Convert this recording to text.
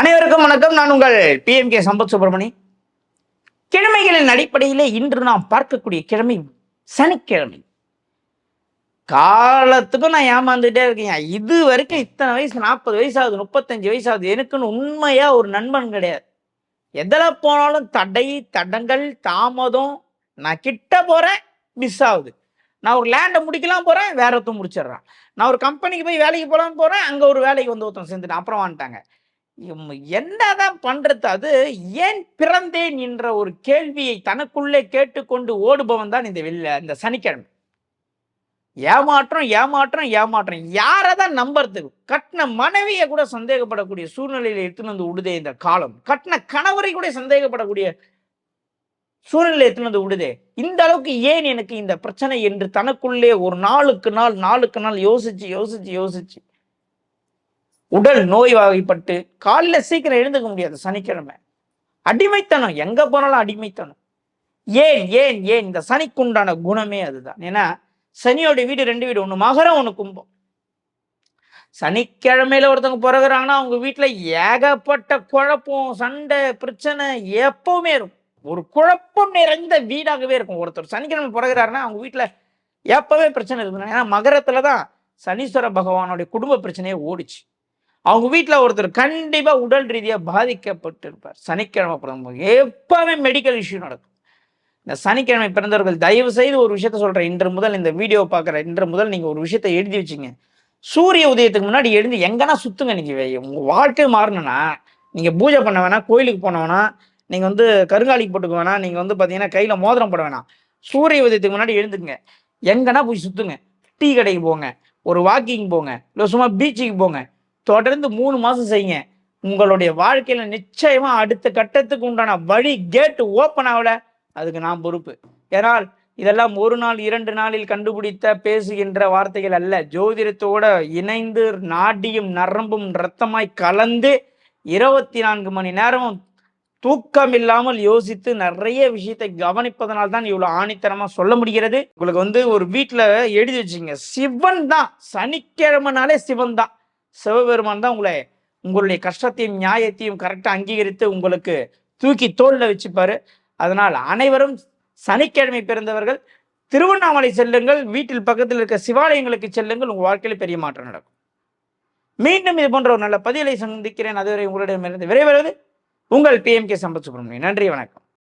அனைவருக்கும் வணக்கம். நான் உங்கள் P M K Sampath Subramani. கிழமைகளின் அடிப்படையிலே இன்று நாம் பார்க்கக்கூடிய கிழமை சனிக்கிழமை. காலத்துக்கும் நான் ஏமாந்துட்டே இருக்கேன். இது வரைக்கும் இத்தனை வயசு நாற்பது வயசாகுது முப்பத்தஞ்சு வயசாகுது. எனக்குன்னு உண்மையா ஒரு நண்பன் கிடையாது. எதில் போனாலும் தடை தடங்கள் தாமதம். நான் கிட்ட போறேன் மிஸ் ஆகுது. நான் ஒரு லேண்டை முடிக்கலாம் போறேன் வேற ஒருத்தன் முடிச்சிடுறான். நான் ஒரு கம்பெனிக்கு போய் வேலைக்கு போகலான்னு போறேன் அங்கே ஒரு வேலைக்கு வந்து ஒருத்தன் சேர்ந்துட்டான். அப்புறம் வந்துட்டாங்க. என்னதான் பண்றது? அது ஏன் பிறந்தேன் என்ற ஒரு கேள்வியை தனக்குள்ளே கேட்டுக்கொண்டு ஓடுபவன் தான் இந்த வெளில இந்த சனிக்கிழமை? ஏமாற்றம் ஏமாற்றம் ஏமாற்றம். யாரை தான் நம்புறதுக்கு கட்டின மனைவியை கூட சந்தேகப்படக்கூடிய சூழ்நிலையில எடுத்துன்னு வந்து விடுதே இந்த காலம். கட்டின கணவரை கூட சந்தேகப்படக்கூடிய சூழ்நிலை எடுத்துன்னு வந்து விடுதே. இந்த அளவுக்கு ஏன் எனக்கு இந்த பிரச்சனை? என்று தனக்குள்ளே ஒரு நாளுக்கு நாள் நாளுக்கு நாள் யோசிச்சு யோசிச்சு யோசிச்சு உடல் நோய் வகைப்பட்டு காலில் சீக்கிரம் எழுந்துக்க முடியாது சனிக்கிழமை. அடிமைத்தனம் எங்கே போனாலும் அடிமைத்தனம். ஏன் ஏன் ஏன்? இந்த சனிக்குண்டான குணமே அதுதான். ஏன்னா சனியோட வீடு ரெண்டு வீடு ஒன்று மகரம் ஒன்று கும்பம். சனிக்கிழமையில ஒருத்தவங்க பிறகுறாங்கன்னா அவங்க வீட்டில் ஏகப்பட்ட குழப்பம் சண்டை பிரச்சனை எப்பவுமே இருக்கும். ஒரு குழப்பம் நிறைந்த வீடாகவே இருக்கும். ஒருத்தர் சனிக்கிழமை பிறகுறாருன்னா அவங்க வீட்டில் எப்பவுமே பிரச்சனை இருக்கு ஏன்னா மகரத்துல தான் சனீஸ்வர பகவானுடைய குடும்ப பிரச்சனையே ஓடிச்சு. அவங்க வீட்டில் ஒருத்தர் கண்டிப்பாக உடல் ரீதியாக பாதிக்கப்பட்டிருப்பார். சனிக்கிழமை பிறந்தவங்க. எப்போவுமே மெடிக்கல் இஷ்யூ நடக்கும். இந்த சனிக்கிழமை பிறந்தவர்கள் தயவு செய்து ஒரு விஷயத்த சொல்கிறேன் இன்று முதல் இந்த வீடியோ பார்க்குற இன்று முதல் நீங்கள் ஒரு விஷயத்த எழுதி வச்சுங்க. சூரிய உதயத்துக்கு முன்னாடி எழுந்து எங்கன்னா சுத்துங்க நீங்கள் உங்கள் வாழ்க்கை மாறணும்னா நீங்கள் பூஜை பண்ண வேணாம் கோயிலுக்கு போன வேணாம் நீங்கள் வந்து கருங்காலிக்கு போட்டுக்க வேணாம் நீங்கள் வந்து பார்த்தீங்கன்னா கையில் மோதிரம் போட வேணாம் சூரிய உதயத்துக்கு முன்னாடி எழுந்துங்க எங்கன்னா போய் சுற்றுங்க டீ கடைக்கு போங்க. ஒரு வாக்கிங் போங்க. இல்லை சும்மா பீச்சுக்கு போங்க. தொடர்ந்து மூணு மாசம் செய்யுங்க. உங்களுடைய வாழ்க்கையில நிச்சயமா அடுத்த கட்டத்துக்கு உண்டான வழி கேட்டு ஓப்பன் ஆகல. அதுக்கு நான் பொறுப்பு. ஏனால் இதெல்லாம் ஒரு நாள் இரண்டு நாளில் கண்டுபிடித்த பேசுகின்ற வார்த்தைகள் அல்ல. ஜோதிடத்தோட இணைந்து நாடியும் நரம்பும் ரத்தமாய் கலந்து இருபத்தி நான்கு மணி நேரமும் தூக்கம் இல்லாமல் யோசித்து நிறைய விஷயத்தை கவனிப்பதனால் தான் இவ்வளவு ஆணித்தனமா சொல்ல முடிகிறது. உங்களுக்கு வந்து ஒரு வீட்டுல எழுதி வச்சுங்க சிவன் தான். சனிக்கிழமைனாலே சிவன் தான். சிவபெருமான் தான் உங்களை உங்களுடைய கஷ்டத்தையும் நியாயத்தையும் கரெக்டாக அங்கீகரித்து உங்களுக்கு தூக்கி தோல்ல வச்சுப்பாரு. அதனால் அனைவரும் சனிக்கிழமை பிறந்தவர்கள் திருவண்ணாமலை செல்லுங்கள் வீட்டில் பக்கத்தில் இருக்க சிவாலயங்களுக்கு செல்லுங்கள் உங்கள் வாழ்க்கையில் பெரிய மாற்றம் நடக்கும். மீண்டும் இது போன்ற ஒரு நல்ல பதிலை சந்திக்கிறேன். அதுவரை உங்களிடமிருந்து விரைவருவது உங்கள் பிஎம் கே சம்பத் சுப்பிரமணியன் நன்றி வணக்கம்.